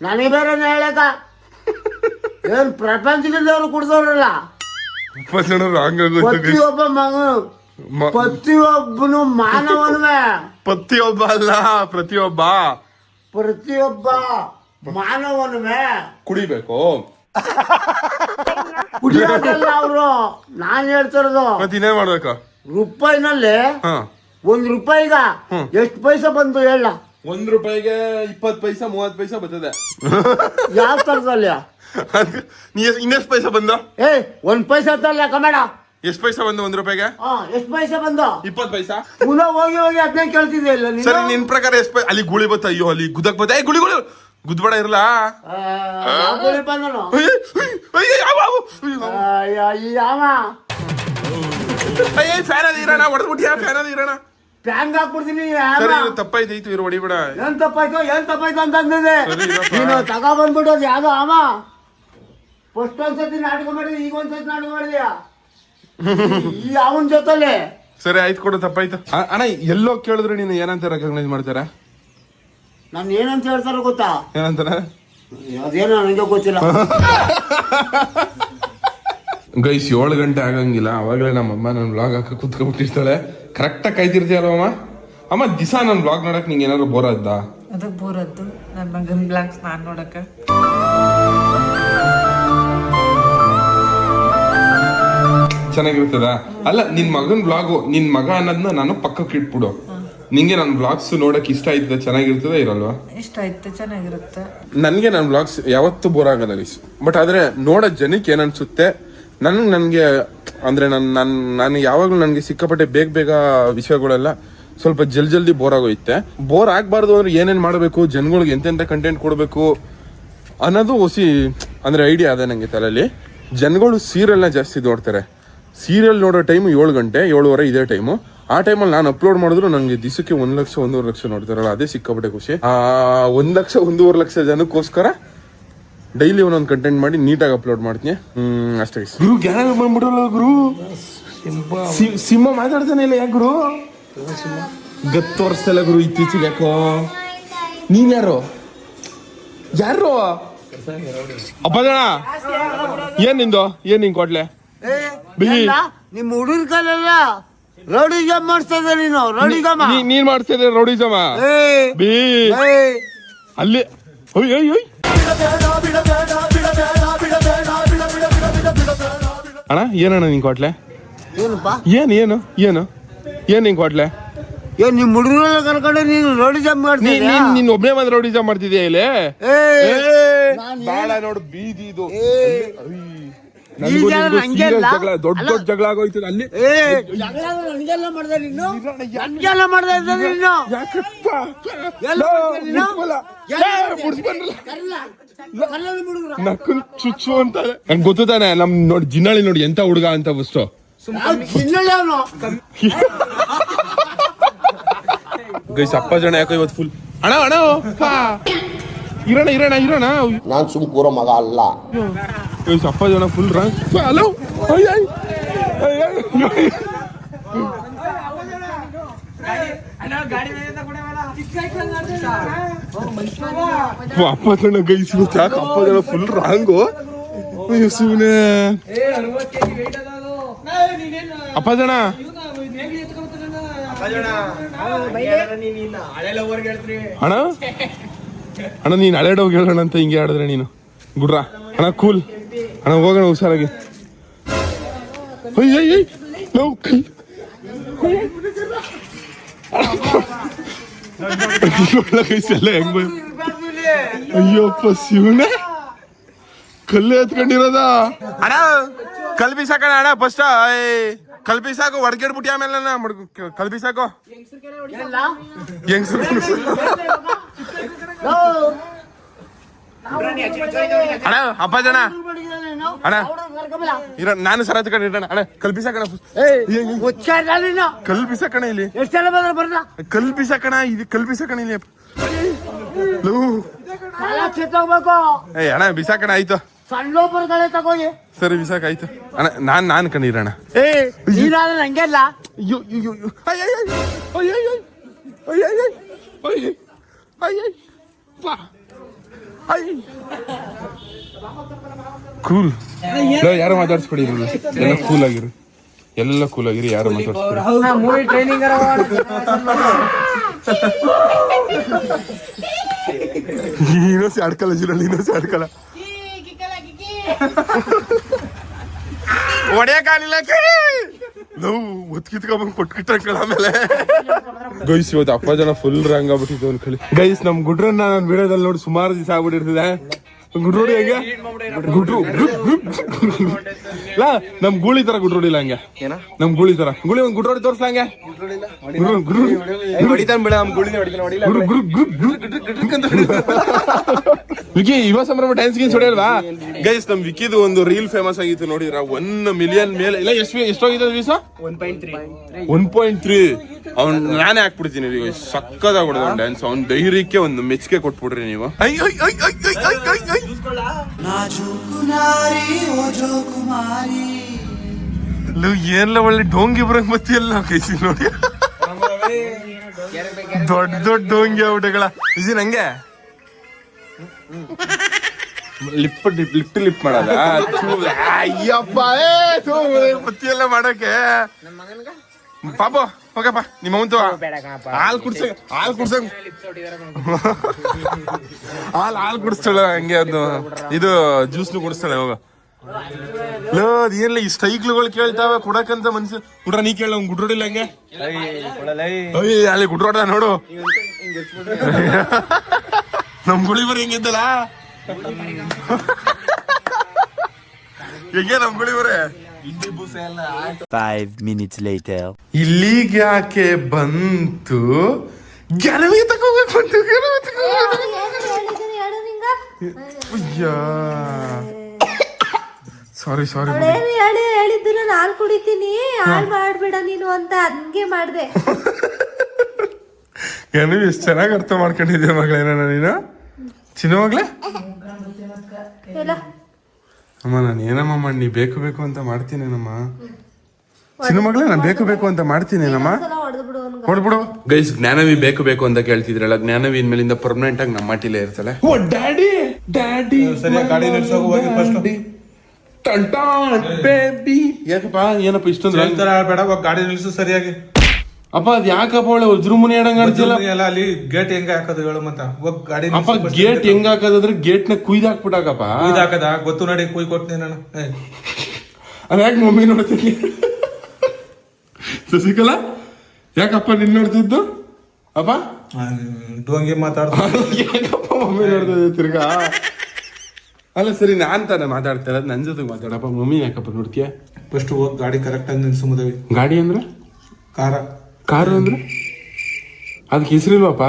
ನನಗೆ ಬೇರೆ ಹೇಳಕ ಏನ್ ಅವ್ರು ಕುಡ್ದವ್ರಲ್ಲ. ಇಪ್ಪತ್ತು ಜನ ರಾಂಗ್ ಆಗೋಯ್ತು ಪ್ರತಿಯೊಬ್ಬ ಮಗನು ಮ- ಪ್ರತಿಯೊಬ್ಬನು ಮಾನವನುವೆ. ಪ್ರತಿಯೊಬ್ಬ ಅಲ್ಲ ಪ್ರತಿಯೊಬ್ಬ. ಪ್ರತಿಯೊಬ್ಬ ಮಾನವನುವೆ. ಕುಡಿಬೇಕು. ಕುಡಿಯೋದಲ್ಲ ಅವರು. ನಾನ್ ಹೇಳ್ತಿರೋದು. ಮತ್ತಿನ್ನೇ ಮಾಡ್ಬೇಕು? ರೂಪಾಯಿನಲ್ಲಿ ಹಾ. ಒಂದ್ ರೂಪಾಯಿಗ ಎಷ್ಟು ಪೈಸೆ ಬಂತು ಹೇಳ. ಒಂದ್ ರೂಪಾಯಿಗೆ ಇಪ್ಪತ್ ಪೈಸಾ ಮೂವತ್ ಪೈಸಾ ಬರ್ತದೆ. ಯಾವ ತರದಲ್ಲಿ? ನೀ ಇನ್ನೆಷ್ಟ್ ಪೈಸಾ ಬಂದು? ಏ ಒಂದ್ ಪೈಸಾ ತರಲ್ಲ ಕಮೇಡ. ಎಷ್ಟ್ ಪೈಸಾ ಬಂದು ಒಂದ್ ರೂಪಾಯಿಗೆ? ಹಾ ಎಷ್ಟು ಪೈಸೆ ಬಂದು? ಇಪ್ಪತ್ ಪೈಸಾ. ಪುನಃ ಹೋಗಿ ಹೋಗಿ ಅದನ್ನೇ ಕೇಳ್ತಿದ್ದೆ ಇಲ್ಲ ನೀನು? ಸರಿ ನಿನ್ ಪ್ರಕಾರ ಎಷ್ಟು ಪೈ ಅಲ್ಲಿ ಗುಳಿ ಬತ್ತ? ಅಯ್ಯೋ ಅಲ್ಲಿ ಗುದಕ್ ಬತ್ತ? ಏ ಗುಳಿ ಗುಳಿ. ಗುದ್ಬಡ ಇರಲ್ಲ ಆ, ಯಾವ ಗುಳಿ ಬಂದನು? ಯಾವ ಫ್ಯಾನ್ ಅದು ಇರೋಣ ಹೊಡೆದ್ಬಿಟ್ಯಾ ಫ್ಯಾನ್ ಅದು ಇರೋಣ ಪ್ಯಾಂಗ್ ಹಾಕ್ಬಿಡ್ತೀನಿ ಯಾವ? ಸರಿ ಇದು ತಪ್ಪಾಯ್ತು ಇವ್ರು ಹೊಡಿಬೇಡ. ಏನ್ ತಪ್ಪಾಯ್ತು ಏನ್ ತಪ್ಪಾಯ್ತು ಅಂತ ಅಂದಿದೆ ಸರಿ ಇರಪ್ಪ. ನೀನು ತಗೋ ಬಂದ್ಬಿಡೋ ಅದು ಯಾವ್ದೋ ಅವ? ಫಸ್ಟ್ ಒಂದ್ಸತಿ ನಾಟಕ ಮಾಡಿದ್ವಿ ಈಗ ಒಂದ್ಸತಿ ನಾಟಕ ಮಾಡಿದ್ಯಾ? ಈ ಅವನ ಜೊತೆಲೆ ಸರಿ ಆಯ್ತು ಕೊಡು ತಪ್ಪಾಯ್ತು. ಅ- ಅಣ್ಣ ಎಲ್ಲೋ ಕೇಳಿದ್ರೆ ನೀನು ಏನಂತ ರೆಕಗ್ನೈಸ್ ಮಾಡ್ತಾರ? ನಾನು ಏನಂತ ಹೇಳ್ತಾರ ಗೊತ್ತಾ? ಏನಂತಾರ ಅದೇನೋ ನನಗೆ ಗೊತ್ತಿಲ್ಲ. ಗೈಸ್ ಏಳು ಗಂಟೆ ಆಗಂಗಿಲ್ಲ. ಅವಾಗಲೇ ನಮ್ಮಮ್ಮ ನನ್ನ ಬ್ಲಾಗ್ ಹಾಕ ಕುತ್ಕೊಂಡ್ಬಿಟ್ಟಿರ್ತಾಳೆ ಕರೆಕ್ಟಾಗಿ ಕಾಯ್ತಿರ್ತೀಯಲ್ಲ ಅಮ್ಮ ಅಮ್ಮ ದಿಸ ನನ್ನ ಬ್ಲಾಗ್ ನೋಡಕ್ ನಿಂಗೆ ಏನಾದ್ರು ಬೋರ್ ಆದ್ದ ಅದಕ್ಕೆ ಬೋರದ್ದು ನನ್ನ ಮಗನ ಬ್ಲಾಗ್ಸ್ ನಾನು ನೋಡಕ್ಕೆ. ಚೆನ್ನಾಗಿರ್ತದ? ಅಲ್ಲ ನಿನ್ ಮಗನ್ ಬ್ಲಾಗು ನಿನ್ ಮಗ ಅನ್ನೋದನ್ನ ನಾನು ಪಕ್ಕಕ್ಕೆ ಇಟ್ಬಿಡು. ನಿಂಗೆ ನನ್ನ ಬ್ಲಾಗ್ಸ್ ನೋಡಕ್ ಇಷ್ಟ ಆಯ್ತದ ಚೆನ್ನಾಗಿರ್ತದ ಇರಲ್ವಾ? ಇಷ್ಟ ಆಯ್ತು ಚೆನ್ನಾಗಿರುತ್ತೆ. ನನಗೆ ನನ್ನ ಬ್ಲಾಗ್ಸ್ ಯಾವತ್ತೂ ಬೋರ್ ಆಗಲ್ಲ ಗೈಸ್ ಬಟ್ ಆದರೆ ನೋಡೋ ಜನಕ್ಕೆ ಏನನ್ಸುತ್ತೆ ನನಗೆ ನನಗೆ ಅಂದರೆ ನನ್ನ ನನ್ನ ನಾನು ಯಾವಾಗಲೂ ನನಗೆ ಸಿಕ್ಕಾಪಟ್ಟೆ ಬೇಗ ಬೇಗ ವಿಷಯಗಳೆಲ್ಲ ಸ್ವಲ್ಪ ಜಲ್ ಜಲ್ದಿ ಬೋರ್ ಆಗೋಯ್ತೆ. ಬೋರ್ ಆಗಬಾರ್ದು ಅಂದ್ರೆ ಏನೇನು ಮಾಡಬೇಕು ಜನಗಳಿಗೆ ಎಂತೆಂಥ ಕಂಟೆಂಟ್ ಕೊಡಬೇಕು ಅನ್ನೋದು ಹೊಸಿ ಅಂದರೆ ಐಡಿಯಾ ಅದೇ ನನಗೆ ತಲೆಯಲ್ಲಿ ಜನಗಳು ಸೀರಿಯಲ್ನ ಜಾಸ್ತಿ ನೋಡ್ತಾರೆ. ಸೀರಿಯಲ್ ನೋಡೋ ಟೈಮು ಏಳು ಗಂಟೆ ಏಳುವರೆ ಇದೇ ಟೈಮು. ಆ ಟೈಮಲ್ಲಿ ನಾನು ಅಪ್ಲೋಡ್ ಮಾಡಿದ್ರು ನನಗೆ ದಿವಸಕ್ಕೆ ಒಂದು ಲಕ್ಷ ಒಂದೂವರೆ ಲಕ್ಷ ನೋಡ್ತಾರಲ್ಲ ಅದೇ ಸಿಕ್ಕಾಪಟ್ಟೆ ಖುಷಿ. ಆ ಒಂದು ಲಕ್ಷ ಒಂದೂವರೆ ಲಕ್ಷ ಜನಕ್ಕೋಸ್ಕರ ಡೈಲಿ ಒಂದೊಂದು ಕಂಟೆಂಟ್ ಮಾಡಿ ನೀಟಾಗಿ ಅಪ್ಲೋಡ್ ಮಾಡ್ತೀನಿ. ಹ್ಞೂ ಅಷ್ಟೇ ಗುರು ಗ್ಯಾರ ಬಂದ್ಬಿಡಲ್ಲ ಗುರು? ಸಿಂಹ. ಮಾತಾಡ್ತಾನೆ ಇಲ್ಲ ಯಾಕೆ ಗುರು? ಗತ್ತು ವರ್ಷದಲ್ಲ ಗುರು ಇತ್ತೀಚೆಗೆ ಯಾಕೋ. ನೀನ್ ಯಾರು? ಯಾರು? ಅಪ್ಪ ಏನ್ ನಿಂದು? ಏನ್ ನಿಂಗೆ ಕೊಡ್ಲೆ? ಬಿಗಿ. ನಿಮ್ ಹುಡುಗ ರಡಿ ರೌಡಿಸಮ್ ಮಾಡ್ತಾ ಇದ್ದ ನೀನು ರೌಡಿಸಮ. ನೀ- ನೀನ್ ಮಾಡ್ತಾ ಇದ್ರೆ ಅಲ್ಲಿ ಓಯ್ ಅಣ್ಣ ಏನಣ್ಣ ನಿನ್ ಕೊಟ್ಲೆ ಏನಪ್ಪ? ಏನು ಏನು ಏನು? ಏನ್ ನಿನ್ ಕೊಟ್ಲೆ ಏನ್ ನಿಮ್ ಹುಡುಗರೆಲ್ಲ ಕರ್ಕೊಂಡು ನೀನು ರೌಡಿಸಮ್ ನೀ ಮಾಡ್ತೀನಿ ನೀನ್ ನೀನ್ ಒಬ್ನೇ ಬಂದ್ ರೌಡಿಸಮ್ ಮಾಡ್ತಿದ್ಯಾ ಇಲ್ಲಿ? ಏ, ಏನ್- ನೋಡು ಬೀದಿ ಇದು. ಅಯ್ಯೋ. ದೊಡ್ಡ ದೊಡ್ಡ ಜಗಳ ಆಗೋಯ್ತು ಅಲ್ಲಿ. ಚುಚ್ಚು ಅಂತ. ನಂಗೆ ಗೊತ್ತು ನಮ್ ನೋಡಿ ಜಿನ್ನಳಿ ನೋಡಿ ಎಂತ ಹುಡುಗ ಅಂತ ಫಸ್ಟು ಗೈಸ್ ಅಪ್ಪ ಜನ ಯಾಕೋ ಇವತ್ತು ಫುಲ್ ಅಣ್ಣ ಅಣ್ಣ ಇರೋಣ ಇರೋಣ ಇರೋಣ ನಾನ್ ಸುಮ್ ಕೂರೋ ಮಗ ಅಲ್ಲ. ಅಪ್ಪ ಜನ ಫುಲ್ ರಾಂಗ್ ಹಲೋ ಅಪ್ಪ ಜನ ಗೈಸ್ ಅಪ್ಪ ಜನ ಫುಲ್ ರಾಂಗು ಶಿವನೇ ಅಪ್ಪ ಜನ ಅಣ್ಣ ಅಣ್ಣ ನೀನ್ ಹಳೆ ಹೇಳೋಣ ಅಂತ ಹಿಂಗೆ ಆಡಿದ್ರೆ ನೀನು ಗುಡ್ರ ಅಣ್ಣ ಕೂಲ್ ಅಣ್ಣ, ಹೋಗೋಣ, ಹುಷಾರಾಗಿ. ಅಯ್ಯ ಅಯ್ಯ ನಾವು ಕೈ ಎಲ್ಲ ಹೆಂಗ್ ಬಂದ್ ಅಯ್ಯಪ್ಪ ಶಿವನೇ ಕಲ್ಲು ಎತ್ಕೊಂಡಿರೋದ ಅಣ್ಣ ಕಲ್ ಬಿಸಾಕಣ ಅಣ್ಣ ಫಸ್ಟ್ ಕಲ್ ಬಿಸಾಕು ಹೊಡ್ಗೆಡ್ಬಿಟ್ಟಿ ಆಮೇಲೆ ಕಲ್ ಬಿಸಾಕು ಹೆಂಗ್ಸ್ರು ಅಣ್ಣ ಅಪ್ಪ ಜನ? ಅಣ್ಣ. ಇರ ನಾನು ಸರ ತಗೊಂಡಿರೋಣ ಅಣ್ಣ ಕಲ್ಪಿಸ ಬಿಸಾಕಣ ಕಲ್ಪಿಸ ಕಣ ಇಲ್ಲಿ ಕಲ್ಪಿಸ ಕಣ ಇದು ಕಲ್ ಕಣ ಇಲ್ಲಿ ಏ ಅಣ್ಣ ಬಿಸಾಕಣ ಆಯ್ತು ತಗೋಗಿ ಸರಿ ಬಿಸಾಕ ಆಯ್ತು ಅಣ್ಣ ನಾನ್ ನಾನ್ ಕಣ್ಣಿರಣ ಏ ನೀನಾದ್ರೆ ನಂಗೆಲ್ಲ ಅಯ್ಯೋ ಅಯ್ಯೋ ಅಯ್ಯೋ ಅಯ್ಯ ಅಯ್ಯೋ ಅಯ್ಯೋ ಅಯ್ಯ ಅಯ್ಯೋ ಅಯ್ಯ ಅಯ್ಯ ಅಯ್ಯ ವಾ ಅಯ್ಯ ಕೂಲ್ ಯಾರು ಮಾತಾಡ್ಸ್ಕೊಡಿ ಇವ್ರನ್ನ. ಎಲ್ಲ ಕೂಲ್ ಆಗಿರು. ಎಲ್ಲ ಕೂಲ್ ಆಗಿರಿ ಯಾರು ಮಾತಾಡ್ಸ್ಕೊಡಿ? ಇನ್ನೊಸಿ ಆಡ್ಕಲ್ಲ ಜೀರಲ್ಲಿ ಇನ್ನೊಸಿ ಆಡ್ಕಲ್ಲ. ಹೊಡೆಯಕ್ಕಾಗಲಿಲ್ಲ ನಾವು ಒತ್ ಕಿತ್ಕೊಂಡ್ ಕೊಟ್ಕಿಟ್ಟ ಆಮೇಲೆ. ಗೈಸ್ ಇವತ್ತು ಅಪ್ಪ ಜನ ಫುಲ್ ರಂಗ್ ಆಗ್ಬಿಟ್ಟಿತ್ತು ಒಂದ್ ಕಳಿ ಗೈಸ್ ನಮ್ ಗುಡ್ರನ್ನ ನಾನು ವಿಡಿಯೋದಲ್ಲಿ ನೋಡಿ ಸುಮಾರು ದಿವಸ ಆಗ್ಬಿಟ್ಟಿರ್ತದೆ. ಗುಡ್ರೋಡಿ ಹೆಂಗೆ? ಗುಡ್ರು ಇಲ್ಲ ನಮ್ ಗೂಳಿ ತರ ಗುಡ್ರೋಡಿಲ್ಲ ಹಂಗೆ. ನಮ್ ಗೂಳಿ ತರ. ಗೂಳಿ ಒಂದ್ ಗುಡ್ರೋಡಿ ತೋರ್ಸ ಹಂಗೆ? ವಿಕಿ ಯುವ ಸಂಭ್ರಮ ಡ್ಯಾನ್ಸ್ ಗೀನ್ಸ್ ಹೊಡೆಯಲ್ವಾ? ಗೈಸ್ ನಮ್ ವಿಕಿದು ಒಂದು ರೀಲ್ ಫೇಮಸ್ ಆಗಿತ್ತು ನೋಡಿದ್ರ. ಒನ್ ಮಿಲಿಯನ್ ಮೇಲೆ ಇಲ್ಲ ಎಷ್ಟು ಎಷ್ಟೋಗಿದೆ ವೀಸ ಒನ್ ಪಾಯಿಂಟ್ ತ್ರೀ ಅವ್ನ್ ನಾನೇ ಹಾಕ್ಬಿಡ್ತೀನಿ ನೀವು ಸಕ್ಕದಾಗ ಹೊಡೆದ ಡ್ಯಾನ್ಸ್ ಅವ್ನ ಧೈರ್ಯಕ್ಕೆ ಒಂದು ಮೆಚ್ಚುಗೆ ಕೊಟ್ಬಿಡ್ರಿ ನೀವು. ಐ, ಐ, ಐ, ಐ, ಐ, ಐ, ಐ, ಐ. ಲೋ, ಏನ್ಲ ಒಳ್ಳೆ ಡೋಂಗಿ ಬರಂಗ್ ಬತ್ತಿಯಲ್ಲ ಕೈಸಿ ನೋಡಿ. ದೊಡ್ಡ ದೊಡ್ಡ ಡೋಂಗಿ ಔಟಗಳ ಇಸಿ ನಂಗೆ ಲಿಪ್ ಲಿಪ್ ಲಿಪ್ ಮಾಡಲ್ಲ ಅಯ್ಯಪ್ಪ ಏ ತೂ ಮತ್ತೆ ಎಲ್ಲ ಮಾಡಕ್ಕೆ? ಪಾಪ ಹೋಗಪ್ಪ ನಿಮ್ಮ ಅವಂತು ಹಾಲು ಕುಡ್ಸ ಹಾಲು ಕುಡ್ಸ. ಹಾಲು ಹಾಲು ಕುಡಿಸ್ತಾಳೆ ಹಂಗೆ ಅದು. ಇದು ಜ್ಯೂಸ್ನು ಕುಡಿಸ್ತಾಳೆ ಹೋಗ ಲೋ ಅದೇನಿಲ್ಲ ಈ ಸ್ಟೈಕ್ಳುಗಳು ಕೇಳ್ತಾವೆ ಕೊಡಕಂತ ಮನ್ಸು. ಗುಡ್ರ ನೀ ಕೇಳ ಅವ್ನ್ ಗುಡ್ರೋಡಿಲ್ಲ ಹಂಗೆ? ಅಯ್ಯ ಅಲ್ಲಿ ಗುಡ್ರೋಡ ನೋಡು. ನಮ್ಮ ಗುಳಿ ಬರ ಹೆಂಗಿದ್ದಲ್ಲ ಹೆಂಗೆ ನಮ್ ಗುಳಿ ಬರೇ? ಫೈವ್ ಮಿನಿಟ್ಸ್ ಲೇಟರ್ ಇಲ್ಲಿಗೆ ಯಾಕೆ ಬಂತು. ಗೆಲುವಿಗೆ ತಗೋಬೇಕು ಬಂತು ಅಯ್ಯ. ಸಾರಿ ಸಾರಿ ಹೇಳಿ ಹೇಳಿ ಹೇಳಿದ್ದು ನಾನು ಹಾಲು ಕುಡಿತೀನಿ ಹಾಲು ಮಾಡ್ಬೇಡ ನೀನು ಅಂತ ಹಂಗೆ ಮಾಡಿದೆ. ಏನು ಎಷ್ಟು ಚೆನ್ನಾಗಿ ಅರ್ಥ ಮಾಡ್ಕೊಂಡಿದ್ದೆ ಮಗಳೇನ ನೀನು? ಚಿನ್ನ ಮಗಳೇ? ಎಲ್ಲ. ಅಮ್ಮ ನಾನು ಏನಮ್ಮ ಮಾಡಿ ನೀ ಬೇಕು ಬೇಕು ಅಂತ ಮಾಡ್ತೀನೇನಮ್ಮ? ಚಿನ್ನ ಮಗಳೇ ನಾನು ಬೇಕು ಬೇಕು ಅಂತ ಮಾಡ್ತೀನೇನಮ್ಮ? ಹೊಡ್ಬಿಡು ಗೈಸ್ ಜ್ಞಾನವಿ ಬೇಕು ಬೇಕು ಅಂತ ಕೇಳ್ತಿದ್ರಲ್ಲ ಜ್ಞಾನವಿ ಇನ್ಮೇಲಿಂದ ಪರ್ಮನೆಂಟ್ ಆಗಿ ನಮ್ಮ ಮಾಟಿಲೇ ಇರ್ತಾಳೆ. ಓ ಡ್ಯಾಡಿ ಡ್ಯಾಡಿ ಸರಿ ಗಾಡಿ ನಿಲ್ಸೋಕೆ ಹೋಗಿ ಫಸ್ಟ್ ಬೇಬಿ ಯಾಕಪ್ಪ ಏನಪ್ಪ ಇಷ್ಟೊಂದು ಹೇಳ್ತಾರ ಬೇಡ ಗಾಡಿ ನಿಲ್ಸು ಸರಿಯಾಗಿ. ಅಪ್ಪ ಅದ್ ಯಾಕಪ್ಪ ಅವಳೆ ಉಜ್ರುಮುನಿ ಹೇಳಂಗ್ ಅಲ್ಲ ಎಲ್ಲ ಅಲ್ಲಿ ಗೇಟ್ ಹೆಂಗ ಹಾಕೋದು ಹೇಳು ಮತ್ತ? ಹೋಗ್ ಗಾಡಿ ಅಪ್ಪ ಗೇಟ್ ಹೆಂಗ್ ಹಾಕೋದಂದ್ರೆ ಗೇಟ್ನ ಕುಯ್ದು ಹಾಕ್ಬಿಟ್ಟಾಕಪ್ಪ. ಹಾಕದ? ಗೊತ್ತು ನಡಿ ಕುಯ್ ಕೊಡ್ತೀನಿ ನಾನು. ಅದ ಯಾಕೆ ಮಮ್ಮಿ ನೋಡ್ತೀನಿ ಶಶಿಕಲಾ ಯಾಕಪ್ಪ ನಿನ್ ನೋಡ್ತಿದ್ದು? ಅಪ್ಪ? ಡೋಂಗಿ ಮಾತಾಡ್ತಾ ಯಾಕಪ್ಪ ಮಮ್ಮಿ ನೋಡ್ತಿದ್ದೆ ತಿರ್ಗಾ? ಅಲ್ಲ ಸರಿ ನಾನ್ ತಾನೇ ಮಾತಾಡ್ತಾ ಇರೋದು ನನ್ ಜೊತೆ ಮಾತಾಡಪ್ಪ. ಮಮ್ಮಿ ಯಾಕಪ್ಪ ನೋಡ್ತೀಯ? ಫಸ್ಟ್ ಹೋಗಿ ಗಾಡಿ ಕರೆಕ್ಟಾಗಿ ನಿಲ್ಸುಮದವಿ ಗಾಡಿ ಅಂದ್ರೆ? ಕಾರ. ಕಾರು ಅಂದ್ರೆ? ಅದಕ್ಕೆ ಹೆಸರಿಲ್ವಪ್ಪ?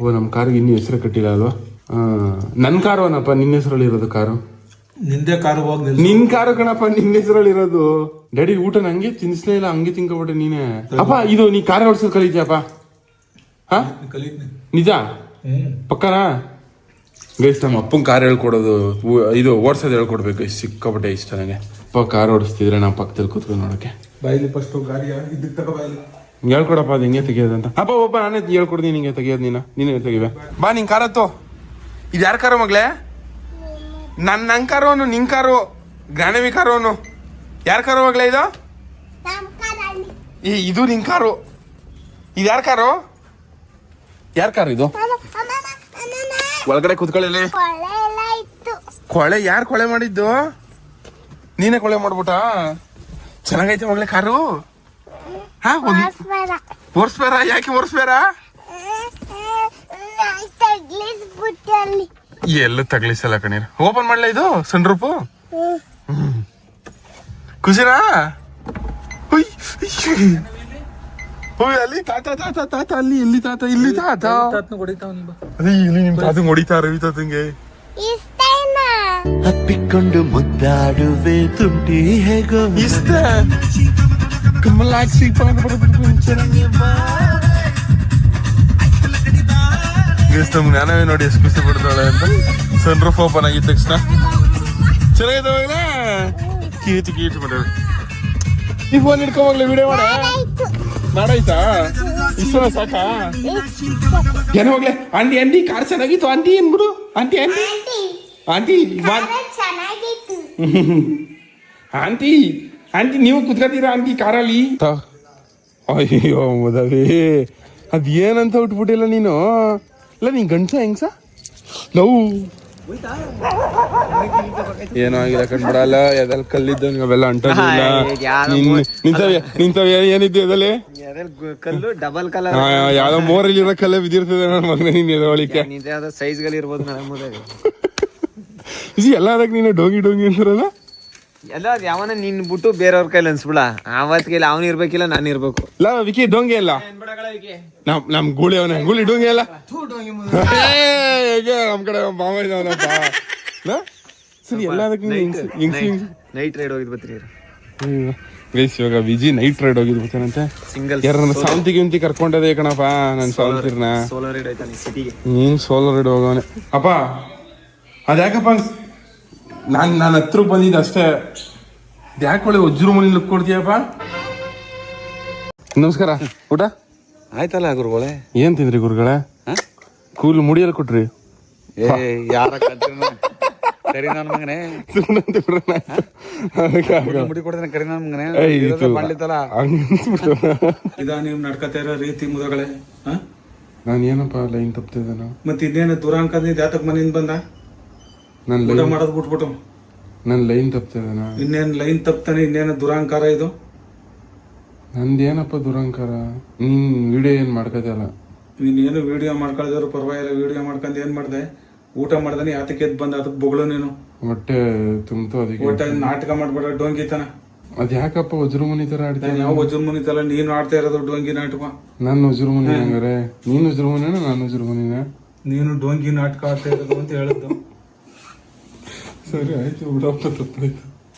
ಓ ನಮ್ಮ ಕಾರಿಗೆ ಇನ್ನೂ ಹೆಸರು ಕಟ್ಟಿಲ್ಲ ಅಲ್ವಾ? ನನ್ನ ನನ್ ಕಾರು ಅವನಪ್ಪ ನಿನ್ನ ಹೆಸರಲ್ಲಿ ಇರೋದು ಕಾರು. ನಿಂದೆ ಕಾರು ಹೋಗಿ ನಿನ್ ಕಾರು ಕಣಪ್ಪ ನಿನ್ನ ಹೆಸರಲ್ಲಿ ಇರೋದು. ಡ್ಯಾಡಿ ಊಟ ನಂಗೆ ತಿನ್ಸ್ಲೇ ಇಲ್ಲ ಹಂಗೆ ತಿನ್ಕೊಬಿಟ್ಟೆ ನೀನೇ. ಅಪ್ಪ ಇದು ನೀ ಕಾರ್ ಓಡಿಸೋದು ಕಲಿತೀಯಪ್ಪ? ಹಾ? ನಿಜ? ಪಕ್ಕನಾ? ಗೈಸ್ ನಮ್ಮ ಅಪ್ಪನ ಕಾರ್ ಹೇಳ್ಕೊಡೋದು ಇದು ಓಡಿಸೋದು ಹೇಳ್ಕೊಡ್ಬೇಕು. ಸಿಕ್ಕಾಪಟ್ಟೆ ಇಷ್ಟ ನನಗೆ ಅಪ್ಪ ಕಾರ್ ಓಡಿಸ್ತಿದ್ರೆ ನಾ ಪಕ್ಕದಲ್ಲಿ ಕೂತ್ಕೊಂಡು ನೋಡೋಕೆ. ಬಾಯಿಲಿ ಫಸ್ಟ್ ಗಾಡಿ ಇದಕ್ಕೆ ತಗೋ ಬಾಯಿಲಿ. ಹೇಳ್ಕೊಡಪ್ಪ, ಅದು ಹಿಂಗೆ ತೆಗಿಯೋದಂತ ಅಪ್ಪ, ಒಬ್ಬ, ನಾನೇ ಹೇಳ್ಕೊಡ್ತೀನಿ ನಿಂಗೆ ತೆಗಿಯೋದು, ನೀನು. ನೀನೇ ತೆಗಿವೆ. ಬಾ, ನಿನ್ ಕಾರತ್ತು ಇದು ಯಾರ ಕಾರು ಮಗಳೇ? ನನ್ನ ನನ್ ಕಾರು ಅವನು ನಿನ್ ಕಾರು? ಜ್ಞಾನವಿ ಕಾರು ಅವನು ಯಾರ ಕಾರು ಮಗಳೇ ಇದು? ಏ, ಇದು ನಿನ್ ಕಾರು. ಇದು ಯಾರ ಕಾರು? ಯಾರ ಕಾರು ಇದು? ಒಳಗಡೆ ಕುತ್ಕೊಳ್ಳಿ ಕೊಳೆ, ಯಾರು ಕೊಳೆ ಮಾಡಿದ್ದು? ನೀನೇ ಕೊಳೆ ಮಾಡ್ಬಿಟ್ಟ? ಚೆನ್ನಾಗೈತೆ ಮಗಳೇ ಕಾರು. ಹಾ ಒಂದ್ ಯಾಕೆ ಓರ್ಸ್ಬೇರ ಎಲ್ಲೂ ತಗ್ಲಿಸಲ್ಲ ಕಣೀರ್. ಓಪನ್ ಮಾಡ್ಲಾ ಇದು ಸಣ್ಣ ರೂಪು. ಖುಷಿನಾ? ಹುಯ್, ಹುಯ್, ಅಲ್ಲಿ ತಾತ ತಾತ ತಾತ ಅಲ್ಲಿ ಇಲ್ಲಿ ತಾತ ಇಲ್ಲಿ ತಾತ. ಅದೇ ಇಲ್ಲಿ ನಿಮ್ ತಾತ ಹೊಡಿತಾ ರವಿ ತಾತಂಗೆ. ಹಪ್ಪಿಕೊಂಡು ಮುದ್ದಾಡುವೆ ತುಂಟಿ ಹೇಗೋ ಇಷ್ಟ. ಕಮಲಾಕ್ಸಿ ನಮ್ ಜ್ಞಾನವೇ ನೋಡಿ ಎಷ್ಟು ಖುಷಿ ಪಡ್ತಾಳೆ ಅಂತ. ಸನ್ ರೂಫ್ ಓಪನ್ ಆಗಿದ ತಕ್ಷಣ. ಚೆನ್ನಾಗಿದ್ದಾವಾಗಲೇ ಕೀಚು ಕೀಚು ಮಾಡ್ಯಾರ ಈ ಫೋನ್ ಹಿಡ್ಕೊಂಬಾಗ್ಲೆ ವಿಡಿಯೋ ಮಾಡ. ಮಾಡಾಯ್ತಾ ಇಷ್ಟ ಸಾಕಾ? ಏನೋ ಹೋಗ್ಲೆ ಆಂಟಿ ಆಂಟಿ ಕಾರ್ ಚೆನ್ನಾಗಿತ್ತು? Aunty ಏನ್ಬಿಡು aunty aunty. Aunty aunty aunty ನೀವು ಕುತ್ಕೋತೀರಾ ಆಂಟಿ ಕಾರಲ್ಲಿ? ಅಯ್ಯೋ ಮದವಿ. ಅದ್ ಏನಂತ ಉಟ್ಬಿಟ್ಟಿಲ್ಲ ನೀನು? ಇಲ್ಲ ನೀನ್ ಗಂಡ್ಸ ಹೆಂಗ್ಸ? ಲವ್. ಏನೋ ಆಗಿಲ್ಲ ಕಣ್ಬಿಡಲ್ಲ ಎದಲ್ ಕಲ್ಲಿದ್ದು ಅವೆಲ್ಲ ಅಂಟಿಲ್ಲ ನಿಂತವ ನಿಂತವ ಏನಿದ್ದು ಎದಲ್ಲಿ ಕಲ್ಲು ಡಬಲ್ ಕಲರ್ ಆ, ಯಾವ್ದೋ ಮೋರಲ್ಲಿರೋ ಕಲ್ಲೆ ಬಿದ್ದಿರ್ತದೆ ನನ್ನ ಮಗನ ನೀನ್ ಎದವಳಿಕೆ ನಿಂತ ಯಾವ್ದೋ ಸೈಜ್ ಗಳಿರ್ಬೋದು ನಮ್ಮದಾಗ ಇಸಿ ಎಲ್ಲ ಅದಕ್ಕೆ ನೀನು ಡೋಂಗಿ ಡೋಂಗಿ ಅಂತಾರಲ್ಲ ಎಲ್ಲ ಯಾವನ ನಿನ್ ಬಿಟ್ಟು ಬೇರೆಯವ್ರ ಕೈಲಿ ಅನ್ಸ್ಬಿಡ. ಕೈಲಿ ಅವ್ನು ಇರ್ಬೇಕಿಲ್ಲ ನಾನು ಇರ್ಬೇಕು. ಇಲ್ಲ ವಿಕಿ ಡೊಂಗೆ ಇಲ್ಲ. ನಮ್ ನಮ್ ಗೂಳಿ ಅವನ ಗೂಳಿ ಡೊಂಗೆ ಇಲ್ಲ. ಹೇಗೆ ನಮ್ ಕಡೆ ಮಾಮ ಇದಾವನಪ್ಪ? ಸರಿ ಎಲ್ಲ ಅದಕ್ಕೆ ನೀನು ಹಿಂಗ್ಸ್- ಹಿಂಗ್ಸ್- ಹಿಂಗ್ಸ್. ನೈಟ್ ರೈಡ್ ಹೋಗಿದ್ ಬತ್ರಿ ಇವಾಗ ವಿಜಿ ನೈಟ್ ರೈಡ್ ಹೋಗಿದ್ ಬರ್ತಾನಂತೆ ಸಿಂಗಲ್ ಯಾರನ್ನ ಸಾವಂತಿ ಗಿಂತಿ ಕರ್ಕೊಂಡದೆ ಕಣಪ್ಪ ನನ್ ಸಾವಂತಿರ್ನ ಸೋಲೋ ರೈಡ್ ಆಯ್ತಾನೆ ಸಿಟಿಗೆ ನೀನ್ ಸೋಲೋ ರೈಡ್ ಹೋಗವನೆ ಅಪ್ಪ ಅದ್ಯಾಕಪ್ಪ ನಾನ್ ನಾನು ಹತ್ರ ಬಂದಿದ್ದೆ ಅಷ್ಟೇ. ಯಾಕೊಳ್ಳಿ ಒಳ್ಳೆ ಮನೆ ಲುಕ್ ಕೊಡ್ತೀಯಪ್ಪ ನಮಸ್ಕಾರ. ಊಟ? ಆಯ್ತಲ್ಲ ಗುರುಗಳೇ? ಏನ್ ತಿಂದ್ರಿ ಗುರುಗಳ? ಕೂಲ್ ಮುಡಿಯಲ್ಲಿ ಕೊಟ್ರಿ. ಏ ಯಾರ ಕರಿ ನನ್ ಮಗನೇ. ಮುಡಿ ಕೊಡ್ತಾನೆ ಕರಿ ನನ್ ಮಗನೇ? ಮಾಡ್ಲಿತ್ತಲ್ಲ ಇದ ನೀವು ನಡ್ಕತಾ ಇರೋ ರೀತಿ ಮುದಗಳೇ? ಹಾ? ನಾನ್ ಏನಪ್ಪ ಲೈನ್ ತಪ್ತಿದ್ದೆ ನಾವು ಮತ್ತೆ ಇನ್ನೇನು ದುರಾಂಕದ ಜಾತಕ ಮನೆಯಿಂದ ಬಂದ? ನನ್ ಊಟ ಲೈನ್ ಮಾಡೋದ್ ಬಿಟ್ಬಿಟ್ಟು ನನ್ ಲೈನ್ ತಪ್ತಿದ್ದಾನ ಇನ್ನೇನ್ ಲೈನ್ ತಪ್ತಾನೆ ಇನ್ನೇನು ದುರಾಂಕಾರ ಇದು? ನಂದೇನಪ್ಪ ದುರಂಕಾರ? ನೀನ್ ವಿಡಿಯೋ ಏನು ಮಾಡ್ಕೋತಿಯಲ್ಲ ನೀನೇನು ವಿಡಿಯೋ ಮಾಡ್ಕೊಳ್ದವ್ರು ಪರವಾಗಿಲ್ಲ ವಿಡಿಯೋ ಮಾಡ್ಕೊಂಡು ಏನು ಮಾಡ್ದೆ? ಊಟ ಮಾಡ್ದಾನೆ ಯಾತಕ್ಕೆ ಎದ್ದು ಬಂದ ಅದಕ್ಕೆ ಬೊಗಳು ನೀನು. ಹೊಟ್ಟೆ ತುಂಬ್ತು ಅದಕ್ಕೆ. ಒಟ್ಟ ನಾಟಕ ಮಾಡ್ಬೇಡ ಡೊಂಗಿತನ ಅದ್ ಯಾಕಪ್ಪ ವಜ್ರಮುನಿ ತರ ಆಡ್ತೀನಿ ಯಾವ ವಜ್ರಮುನಿ ಮುನಿತಲ್ಲ ನೀನು ಆಡ್ತಾ ಇರೋದು ಡೊಂಗಿ ನಾಟಕ. ನಾನು ವಜ್ರಮುನಿ ಹಂಗಾರೆ. ನೀನು ವಜ್ರಮುನಿನ ನಾನು ವಜ್ರಮುನಿನ? ನೀನು ಡೋಂಗಿ ನಾಟಕ ಆಡ್ತಾ ಇರೋದು ಅಂತ ಹೇಳಿದ್ದು ಸರಿ ಆಯ್ತು ಬಿಡಪ್ಪ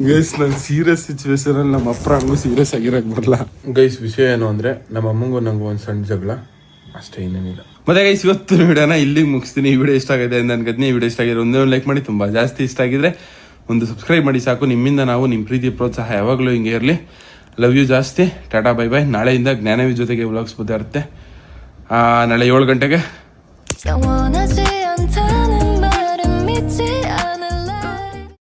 ಗೈಸ್ ನನ್ ಸೀರಿಯಸ್ ಸಿಚುವೇಶನಲ್ಲಿ ನಮ್ಮ ಅಪ್ಪ ಹಂಗೂ ಸೀರಿಯಸ್ ಆಗಿರಕ್ ಬರಲ್ಲ ಗೈಸ್ ವಿಷಯ ಏನು ಅಂದ್ರೆ ನಮ್ಮ ಅಮ್ಮಂಗೂ ನನಗೂ ಒಂದು ಸಣ್ಣ ಜಗಳ. ಅಷ್ಟೇ ಇನ್ನೇನಿಲ್ಲ. ಮತ್ತೆ ಗೈಸ್ ಇವತ್ತು ವಿಡಿಯೋನ ಇಲ್ಲಿಗೆ ಮುಗಿಸ್ತೀನಿ. ಈ ವಿಡಿಯೋ ಇಷ್ಟ ಆಗಿದೆ ನನಗದನ್ನೇ ಈ ವಿಡಿಯೋ ಇಷ್ಟ ಆಗಿದೆ ಒಂದೇ ಒಂದು ಲೈಕ್ ಮಾಡಿ. ತುಂಬಾ ಜಾಸ್ತಿ ಇಷ್ಟ ಆಗಿದ್ರೆ ಒಂದು ಸಬ್ಸ್ಕ್ರೈಬ್ ಮಾಡಿ ಸಾಕು. ನಿಮ್ಮಿಂದ ನಾವು ನಿಮ್ಮ ಪ್ರೀತಿ ಪ್ರೋತ್ಸಾಹ ಯಾವಾಗಲೂ ಹಿಂಗೆ ಇರಲಿ. ಲವ್ ಯು ಜಾಸ್ತಿ. ಟಾಟಾ ಬೈ ಬೈ ನಾಳೆಯಿಂದ ಜ್ಞಾನವಿ ಜೊತೆಗೆ ವ್ಲಾಗ್ಸ್ ಬರ್ತಾ ಇರುತ್ತೆ ನಾಳೆ ಏಳು ಗಂಟೆಗೆ.